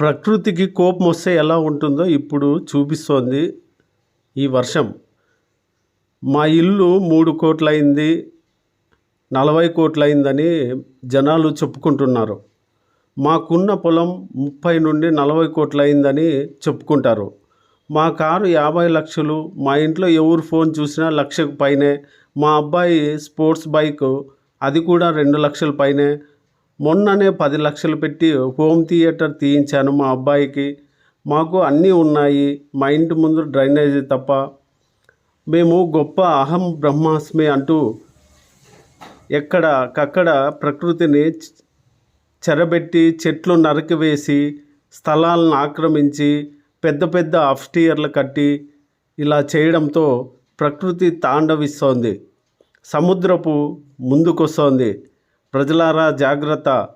ప్రకృతికి కోపం వస్తే ఎలా ఉంటుందో ఇప్పుడు చూపిస్తోంది ఈ వర్షం. మా ఇల్లు మూడు కోట్లయింది నలభై కోట్లయిందని జనాలు చెప్పుకుంటున్నారు. మాకున్న పొలం ముప్పై నుండి నలభై కోట్లయిందని చెప్పుకుంటారు. మా కారు యాభై లక్షలు మా ఇంట్లో ఎవరు ఫోన్ చూసినా లక్షకు పైనే మా అబ్బాయి స్పోర్ట్స్ బైక్ అది కూడా రెండు లక్షల పైనే మొన్ననే పది లక్షలు పెట్టి హోమ్ థియేటర్ తీయించాను మా అబ్బాయికి. మాకు అన్నీ ఉన్నాయి మా ఇంటి ముందు డ్రైనేజీ తప్ప. మేము గొప్ప అహం బ్రహ్మాస్మి అంటూ ఎక్కడకక్కడ ప్రకృతిని చెరబెట్టి చెట్లు నరికివేసి స్థలాలను ఆక్రమించి పెద్ద పెద్ద అఫ్టియర్లు కట్టి ఇలా చేయడంతో ప్రకృతి తాండవిస్తోంది. సముద్రపు ముందుకొస్తోంది. ప్రజలారా జాగ్రత్త.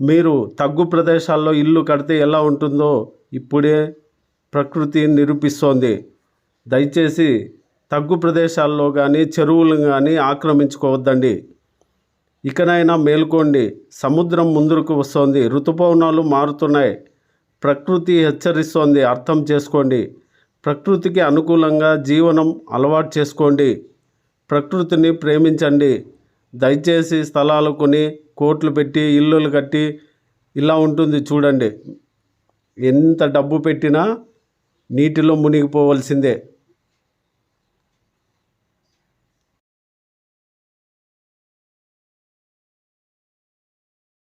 మీరు తగ్గు ప్రదేశాల్లో ఇల్లు కడితే ఎలా ఉంటుందో ఇప్పుడే ప్రకృతి నిరూపిస్తోంది. దయచేసి తగ్గు ప్రదేశాల్లో కానీ చెరువులు కానీ ఆక్రమించుకోవద్దండి. ఇకనైనా మేల్కోండి. సముద్రం ముందుకు వస్తోంది. ఋతుపవనాలు మారుతున్నాయి. ప్రకృతి హెచ్చరిస్తోంది. అర్థం చేసుకోండి. ప్రకృతికి అనుకూలంగా జీవనం అలవాటు చేసుకోండి. ప్రకృతిని ప్రేమించండి. దయచేసి స్థలాలు కొని కోట్లు పెట్టి ఇల్లులు కట్టి ఇలా ఉంటుంది చూడండి. ఎంత డబ్బు పెట్టినా నీటిలో మునిగిపోవలసిందే.